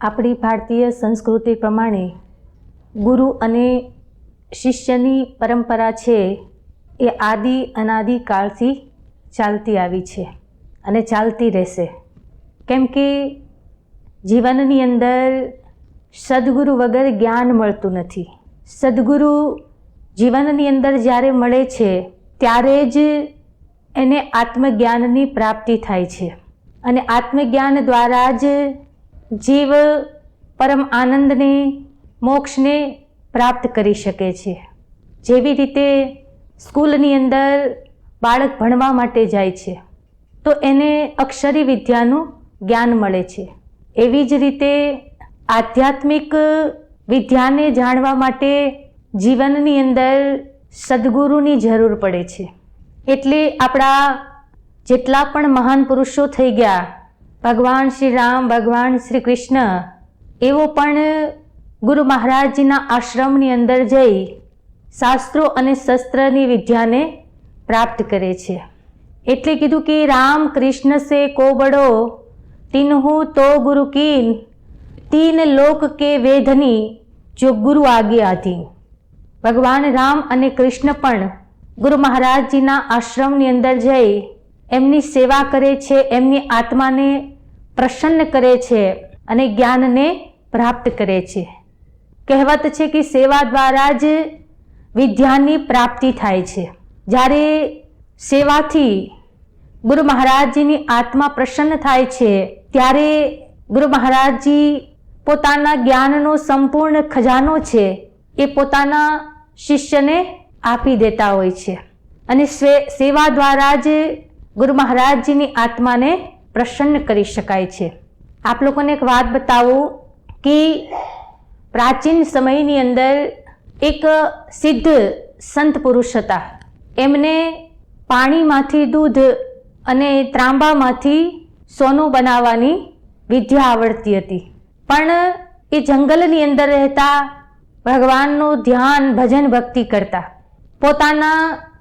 આપણી ભારતીય સંસ્કૃતિ પ્રમાણે ગુરુ અને શિષ્યની પરંપરા છે એ આદિ અનાદિ કાળથી ચાલતી આવી છે અને ચાલતી રહેશે. કેમ કે જીવનની અંદર સદગુરુ વગર જ્ઞાન મળતું નથી. સદગુરુ જીવનની અંદર જ્યારે મળે છે, ત્યારે જ એને આત્મજ્ઞાનની પ્રાપ્તિ થાય છે. અને આત્મજ્ઞાન દ્વારા જ જીવ પરમ આનંદને, મોક્ષને પ્રાપ્ત કરી શકે છે. જેવી રીતે સ્કૂલની અંદર બાળક ભણવા માટે જાય છે, તો એને અક્ષરી વિદ્યાનું જ્ઞાન મળે છે. એવી જ રીતે આધ્યાત્મિક વિદ્યાને જાણવા માટે જીવનની અંદર સદગુરુની જરૂર પડે છે. એટલે આપણા જેટલા પણ મહાન પુરુષો થઈ ગયા ભગવાન શ્રી રામ, ભગવાન શ્રી કૃષ્ણ, એવો પણ ગુરુ મહારાજજીના આશ્રમની અંદર જઈ શાસ્ત્રો અને શસ્ત્રની વિદ્યાને પ્રાપ્ત કરે છે. એટલે કીધું કે, રામ કૃષ્ણ સે કો બડો, તિન્હુ તો ગુરુ કીન, તીન લોક કે વેધની જો ગુરુ આગે આધી. ભગવાન રામ અને કૃષ્ણ પણ ગુરુ મહારાજજીના આશ્રમની અંદર જઈ એમની સેવા કરે છે, એમની આત્માને પ્રસન્ન કરે છે અને જ્ઞાનને પ્રાપ્ત કરે છે. કહેવત છે કે સેવા દ્વારા જ વિદ્યાની પ્રાપ્તિ થાય છે. જ્યારે સેવાથી ગુરુ મહારાજજીની આત્મા પ્રસન્ન થાય છે, ત્યારે ગુરુ મહારાજજી પોતાના જ્ઞાનનો સંપૂર્ણ ખજાનો છે, એ પોતાના શિષ્યને આપી દેતા હોય છે. અને સેવા દ્વારા જ ગુરુ મહારાજજીની આત્માને પ્રસન્ન કરી શકાય છે. આપ લોકોને એક વાત બતાવું કે પ્રાચીન સમયની અંદર એક સિદ્ધ સંત પુરુષ હતા. એમને પાણીમાંથી દૂધ અને ત્રાંબામાંથી સોનું બનાવવાની વિદ્યા આવડતી હતી. પણ એ જંગલની અંદર રહેતા ભગવાનનું ધ્યાન ભજન ભક્તિ કરતા. પોતાના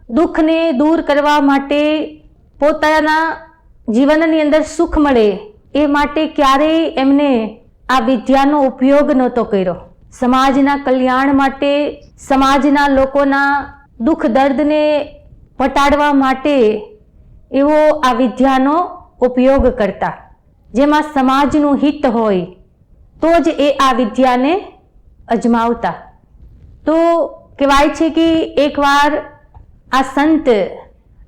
દુઃખને દૂર કરવા માટે પોતાના જીવનની અંદર સુખ મળે એ માટે ક્યારેય એમને આ વિદ્યાનો ઉપયોગ નહોતો કર્યો. સમાજના કલ્યાણ માટે, સમાજના લોકોના દુઃખ દર્દને પટાડવા માટે એવો આ વિદ્યાનો ઉપયોગ કરતા. જેમાં સમાજનું હિત હોય તો જ એ આ વિદ્યાને અજમાવતા. તો કહેવાય છે કે એકવાર આ સંત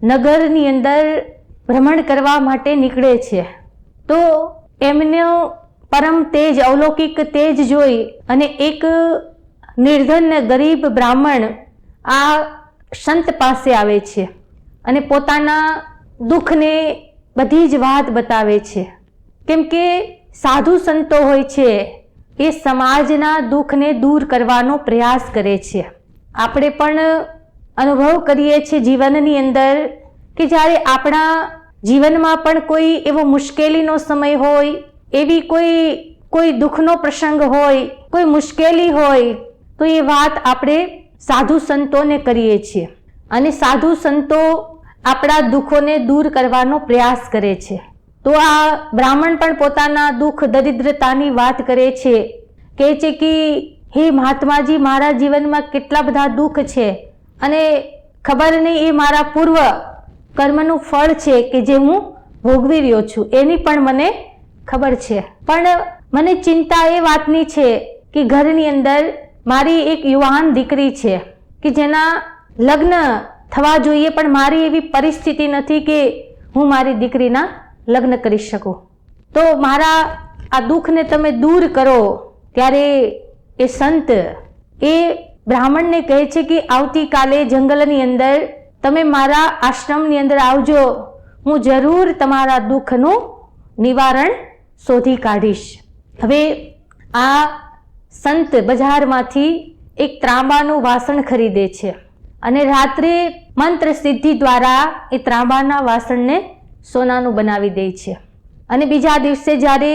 નગરની અંદર ભ્રમણ કરવા માટે નીકળે છે. તો એમનો પરમ તેજ અવલૌકિક તેજ જોઈ અને એક નિર્ધન ગરીબ બ્રાહ્મણ આ સંત પાસે આવે છે અને પોતાના દુઃખને બધી જ વાત બતાવે છે. કેમ કે સાધુ સંતો હોય છે, એ સમાજના દુઃખને દૂર કરવાનો પ્રયાસ કરે છે. આપણે પણ અનુભવ કરીએ છીએ જીવનની અંદર કે જ્યારે આપણા જીવનમાં પણ કોઈ એવો મુશ્કેલીનો સમય હોય, એવી કોઈ કોઈ દુઃખનો પ્રસંગ હોય, કોઈ મુશ્કેલી હોય, તો એ વાત આપણે સાધુ સંતોને કરીએ છીએ. અને સાધુ સંતો આપણા દુઃખોને દૂર કરવાનો પ્રયાસ કરે છે. તો આ બ્રાહ્મણ પણ પોતાના દુઃખ, દરિદ્રતાની વાત કરે છે. કહે છે કે, હે મહાત્માજી, મારા જીવનમાં કેટલા બધા દુઃખ છે. અને ખબર નહીં એ મારા પૂર્વ કર્મનું ફળ છે કે જે હું ભોગવી રહ્યો છું, એની પણ મને ખબર છે. પણ મને ચિંતા એ વાતની છે કે ઘરની અંદર મારી એક યુવાન દીકરી છે કે જેના લગ્ન થવા જોઈએ, પણ મારી એવી પરિસ્થિતિ નથી કે હું મારી દીકરીના લગ્ન કરી શકું. તો મારા આ દુઃખને તમે દૂર કરો, ત્યારે એ સંત એ બ્રાહ્મણને કહે છે કે આવતીકાલે જંગલની અંદર તમે મારા આશ્રમની અંદર આવજો. હું જરૂર તમારા દુઃખનું નિવારણ શોધી કાઢીશ. હવે આ સંત બજારમાંથી એક ત્રાંબાનું વાસણ ખરીદે છે અને રાત્રે મંત્ર સિદ્ધિ દ્વારા એ ત્રાંબાના વાસણને સોનાનું બનાવી દે છે. અને બીજા દિવસે જ્યારે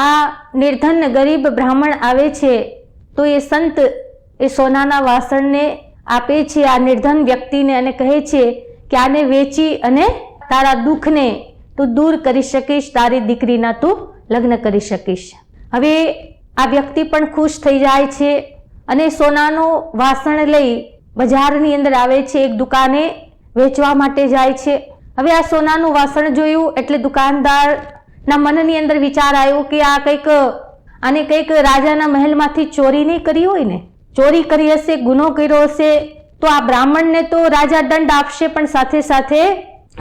આ નિર્ધન ગરીબ બ્રાહ્મણ આવે છે, તો એ સંત એ સોનાના વાસણને આપે છે, આ નિર્ધન વ્યક્તિને અને કહે છે કે આને વેચી અને તારા દુઃખને તું દૂર કરી શકીશ, તારી દીકરીના તું લગ્ન કરી શકીશ. હવે આ વ્યક્તિ પણ ખુશ થઈ જાય છે અને સોનાનું વાસણ લઈ બજારની અંદર આવે છે, એક દુકાને વેચવા માટે જાય છે. હવે આ સોનાનું વાસણ જોયું એટલે દુકાનદારના મનની અંદર વિચાર આવ્યો કે આ કંઈક, આને કંઈક રાજાના મહેલમાંથી ચોરી નહીં કરી હોય ને? ચોરી કરી હશે, ગુનો કર્યો હશે, તો આ બ્રાહ્મણને તો રાજા દંડ આપશે, પણ સાથે સાથે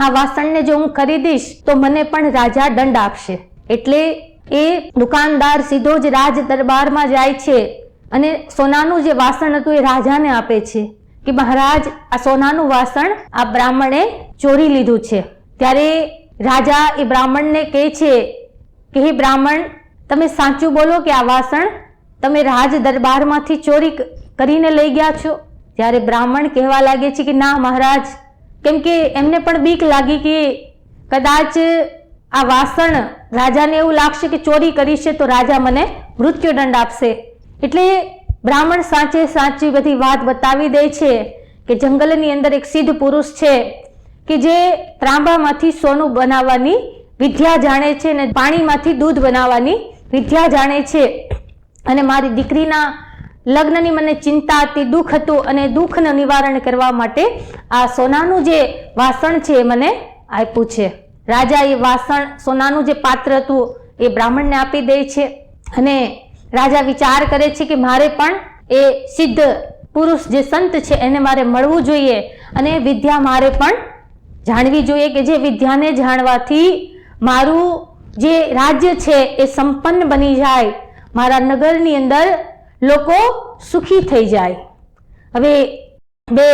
આ વાસણને જો હું ખરીદીશ, તો મને પણ રાજા દંડ આપશે. એટલે એ દુકાનદાર સીધો જ રાજ દરબારમાં જાય છે અને સોનાનું જે વાસણ હતું એ રાજાને આપે છે કે મહારાજ, આ સોનાનું વાસણ આ બ્રાહ્મણે ચોરી લીધું છે. ત્યારે રાજા એ બ્રાહ્મણને કહે છે કે, હે બ્રાહ્મણ, તમે સાચું બોલો કે આ વાસણ તમે રાજ દરબારમાંથી ચોરી કરીને લઈ ગયા છો? ત્યારે બ્રાહ્મણ કહેવા લાગે છે કે, ના, મહારાજ. કેમ કે એમને પણ બીક લાગી કે કદાચ આ વાસણ રાજાને એવું લાગશે કે ચોરી કરી છે, તો રાજા મને મૃત્યુદંડ આપશે. એટલે બ્રાહ્મણ સાચે સાચી બધી વાત બતાવી દે છે કે જંગલની અંદર એક સિદ્ધ પુરુષ છે કે જે ત્રાંબામાંથી સોનું બનાવવાની વિદ્યા જાણે છે અને પાણીમાંથી દૂધ બનાવવાની વિદ્યા જાણે છે. અને મારી દીકરીના લગ્નની મને ચિંતા હતી, દુઃખ હતું અને દુઃખનું નિવારણ કરવા માટે આ સોનાનું જે વાસણ છે એ મને આપ્યું છે. રાજા એ વાસણ, સોનાનું જે પાત્ર હતું એ બ્રાહ્મણને આપી દે છે અને રાજા વિચાર કરે છે કે મારે પણ એ સિદ્ધ પુરુષ જે સંત છે એને મારે મળવું જોઈએ અને વિદ્યા મારે પણ જાણવી જોઈએ કે જે વિદ્યાને જાણવાથી મારું જે રાજ્ય છે એ સંપન્ન બની જાય મારા નગરની અંદર લોકો સુખી થઈ જાય. હવે બે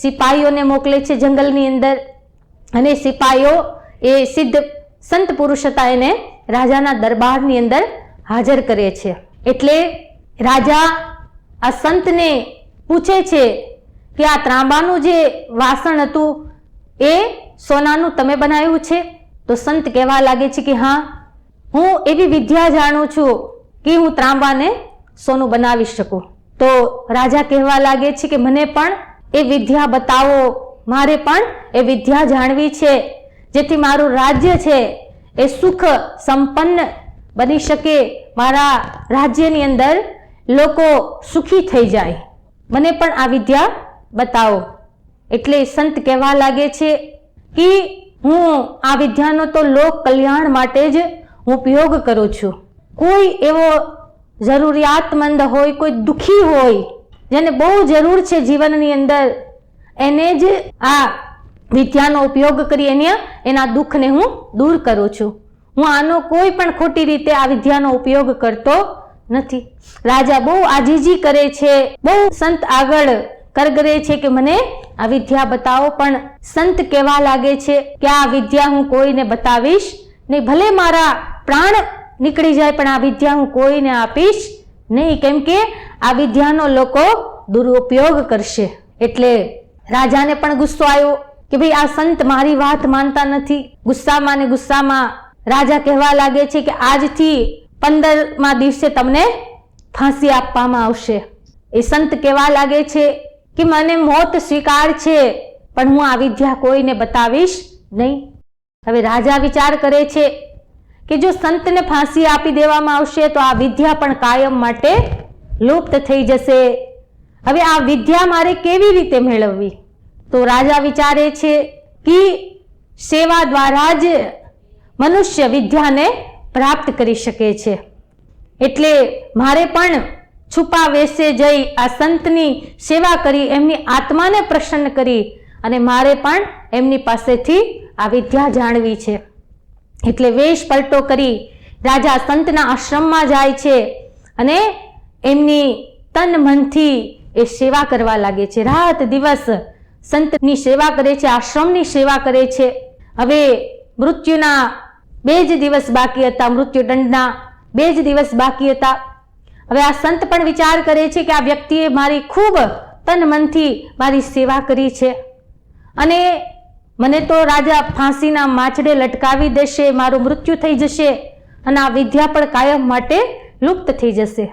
સિપાહીઓને મોકલે છે જંગલની અંદર અને સિપાહીઓ એ સિદ્ધ સંત પુરુષ હતા એને રાજાના દરબારની અંદર હાજર કરે છે. એટલે રાજા આ સંતને પૂછે છે કે આ ત્રાંબાનું જે વાસણ હતું એ સોનાનું તમે બનાવ્યું છે? તો સંત કહેવા લાગે છે કે હા, હું એવી વિદ્યા જાણું છું કે હું ત્રાંબાને સોનું બનાવી શકું? તો રાજા કહેવા લાગે છે કે મને પણ એ વિદ્યા બતાવો. મારે પણ એ વિદ્યા જાણવી છે. જેથી મારું રાજ્ય છે એ સુખ સંપન્ન બની શકે. મારા રાજ્યની અંદર લોકો સુખી થઈ જાય. મને પણ આ વિદ્યા બતાવો. એટલે સંત કહેવા લાગે છે કે હું આ વિદ્યાનો તો લોક કલ્યાણ માટે જ હું ઉપયોગ કરું છું. કોઈ એવો જરૂરિયાતમંદ હોય, કોઈ દુખી હોય, જેને બહુ જરૂર છે જીવનની અંદર, એને જ આ વિદ્યાનો ઉપયોગ કરી એને એના દુઃખને હું દૂર કરું છું. હું આનો કોઈ પણ ખોટી રીતે આ વિદ્યાનો ઉપયોગ કરતો નથી. રાજા બહુ આજીજી કરે છે, બહુ સંત આગળ કરગરે છે કે મને આ વિદ્યા બતાવો, પણ સંત કહેવા લાગે છે કે આ વિદ્યા હું કોઈને બતાવીશ નહીં. ભલે મારા પ્રાણ નીકળી જાય, પણ આ વિદ્યા હું કોઈને આપીશ નહીં. કેમ કે આ વિદ્યાનો લોકો દુરુપયોગ કરશે. એટલે રાજાને પણ ગુસ્સો આવ્યો કે ભાઈ આ સંત મારી વાત માનતા નથી. ગુસ્સામાં ને ગુસ્સામાં રાજા કહેવા લાગે છે કે આજથી પંદરમા દિવસે તમને ફાંસી આપવામાં આવશે. એ સંત કહેવા લાગે છે કે મને મોત સ્વીકાર છે, પણ હું આ વિદ્યા કોઈને બતાવીશ નહીં. હવે રાજા વિચાર કરે છે કે જો સંતને ફાંસી આપી દેવામાં આવશે તો આ વિદ્યા પણ કાયમ માટે લુપ્ત થઈ જશે. હવે આ વિદ્યા મારે કેવી રીતે મેળવવી? તો રાજા વિચારે છે કે સેવા દ્વારા જ મનુષ્ય વિદ્યાને પ્રાપ્ત કરી શકે છે. એટલે મારે પણ છુપા વેશે જઈ આ સંતની સેવા કરી, એમની આત્માને પ્રસન્ન કરી અને મારે પણ એમની પાસેથી આ વિદ્યા જાણવી છે. એટલે વેશ પલટો કરી રાજા સંતના આશ્રમમાં જાય છે અને એમની તન મનથી એ સેવા કરવા લાગે છે. રાત દિવસ સંતની સેવા કરે છે, આશ્રમની સેવા કરે છે. હવે મૃત્યુના બે જ દિવસ બાકી હતા, મૃત્યુદંડના બે જ દિવસ બાકી હતા. હવે આ સંત પણ વિચાર કરે છે કે આ વ્યક્તિએ મારી ખૂબ તન મનથી મારી સેવા કરી છે. અને મને તો રાજા ફાંસીના માછડે લટકાવી દેશે, મારું મૃત્યુ થઈ જશે અને આ વિદ્યા પણ કાયમ માટે લુપ્ત થઈ જશે.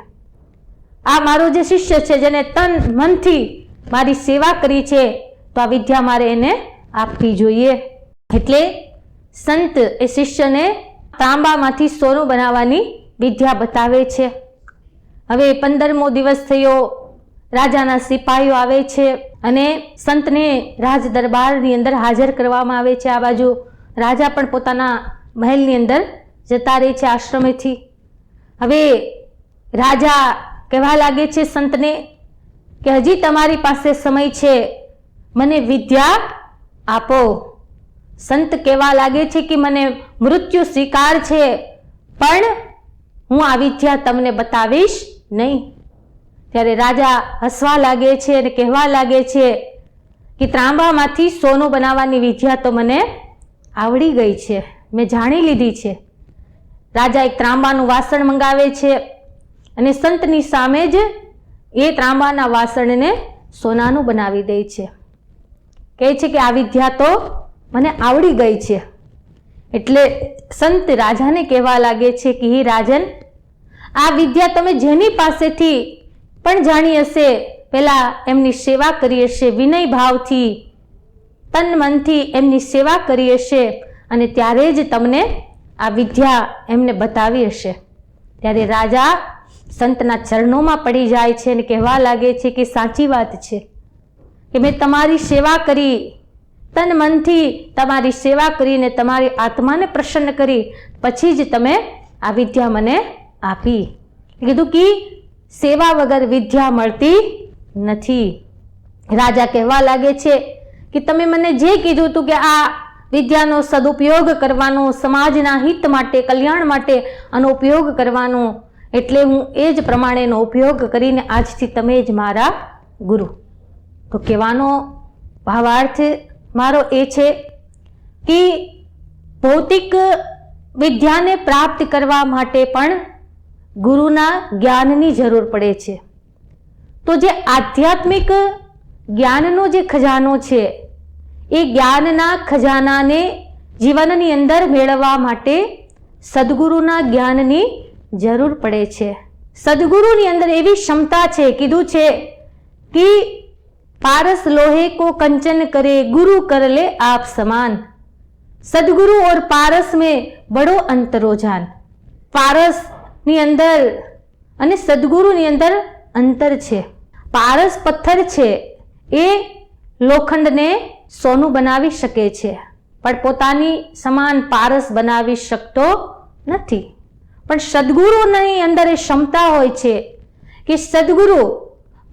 આ મારો જે શિષ્ય છે, જેને તન મનથી મારી સેવા કરી છે, તો આ વિદ્યા મારે એને આપવી જોઈએ. એટલે સંત એ શિષ્યને તાંબામાંથી સોનું બનાવવાની વિદ્યા બતાવે છે. હવે પંદરમો દિવસ થયો, રાજાના સિપાહીઓ આવે છે. અને સંતને રાજ દરબારની અંદર હાજર કરવામાં આવે છે. આ બાજુ રાજા પણ પોતાના મહેલની અંદર જતા રહે છે આશ્રમેથી. હવે રાજા કહેવા લાગે છે સંતને કે હજી તમારી પાસે સમય છે. મને વિદ્યા આપો. સંત કહેવા લાગે છે કે મને મૃત્યુ સ્વીકાર છે, પણ હું આ વિદ્યા તમને બતાવીશ નહીં. ત્યારે રાજા હસવા લાગે છે અને કહેવા લાગે છે કે ત્રાંબામાંથી સોનું બનાવવાની વિદ્યા તો મને આવડી ગઈ છે. મેં જાણી લીધી છે. રાજા એક ત્રાંબાનું વાસણ મંગાવે છે અને સંતની સામે જ એ ત્રાંબાના વાસણને સોનાનું બનાવી દે છે. કહે છે કે આ વિદ્યા તો મને આવડી ગઈ છે. એટલે સંત રાજાને કહેવા લાગે છે કે હે રાજન, આ વિદ્યા તમે જેની પાસેથી પણ જાણી હશે, પહેલાં એમની સેવા કરી હશે, વિનય ભાવથી, તન મનથી એમની સેવા કરી હશે અને ત્યારે જ તમને આ વિદ્યા એમને બતાવી હશે. ત્યારે રાજા સંતના ચરણોમાં પડી જાય છે અને કહેવા લાગે છે કે સાચી વાત છે કે મેં તમારી સેવા કરી, તન મનથી તમારી સેવા કરીને તમારી આત્માને પ્રસન્ન કરી, પછી જ તમે આ વિદ્યા મને આપી. કીધું, કે સેવા વગર વિદ્યા મળતી નથી. રાજા કહેવા લાગે છે કે તમે મને જે કીધું હતું કે આ વિદ્યાનો સદુપયોગ કરવાનો, સમાજના હિત માટે, કલ્યાણ માટે આનો ઉપયોગ કરવાનો, એટલે હું એ જ પ્રમાણેનો ઉપયોગ કરીને આજથી તમે જ મારા ગુરુ. તો કહેવાનો ભાવાર્થ મારો એ છે કે ભૌતિક વિદ્યાને પ્રાપ્ત કરવા માટે પણ ગુરુના જ્ઞાનની જરૂર પડે છે. તો જે આધ્યાત્મિક જ્ઞાનનો જે ખજાનો છે, એ જ્ઞાનના ખજાનાને જીવનની અંદર મેળવવા માટે સદગુરુના જ્ઞાનની જરૂર પડે છે. સદગુરુની અંદર એવી ક્ષમતા છે, કીધું છે કે પારસ લોહે કો કંચન કરે, ગુરુ કર લે આપ સમાન. સદગુરુ ઓર પારસ મેં બડો અંતરો જાન પારસ પારસની અંદર અને સદગુરુની અંદર અંતર છે. પારસ પથ્થર છે એ લોખંડને સોનું બનાવી શકે છે. પણ પોતાની સમાન પારસ બનાવી શકતો નથી. પણ સદગુરુની અંદર એ ક્ષમતા હોય છે કે સદગુરુ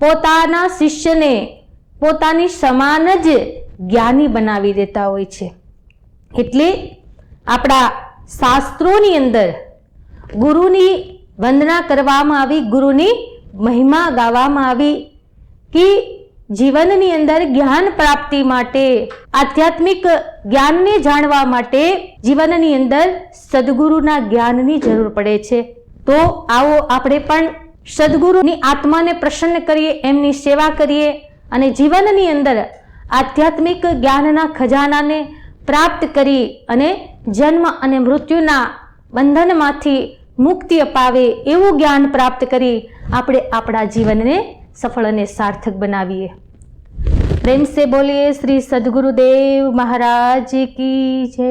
પોતાના શિષ્યને પોતાની સમાન જ જ્ઞાની બનાવી દેતા હોય છે. એટલે આપણા શાસ્ત્રોની અંદર ગુરુની વંદના કરવામાં આવી, ગુરુની મહિમા ગાવામાં આવી કે જીવનની અંદર જ્ઞાન પ્રાપ્તિ માટે, આધ્યાત્મિક જ્ઞાનને જાણવા માટે જીવનની અંદર સદગુરુના જ્ઞાનની જરૂર પડે છે. તો આવો આપણે પણ સદગુરુની આત્માને પ્રસન્ન કરીએ, એમની સેવા કરીએ અને જીવનની અંદર આધ્યાત્મિક જ્ઞાનના ખજાનાને પ્રાપ્ત કરી અને જન્મ અને મૃત્યુના બંધનમાંથી મુક્તિ અપાવે એવું જ્ઞાન પ્રાપ્ત કરી આપણે આપણા જીવનને સફળ અને સાર્થક બનાવીએ. પ્રેમ બોલીએ શ્રી સદગુરુદેવ મહારાજ કી જય.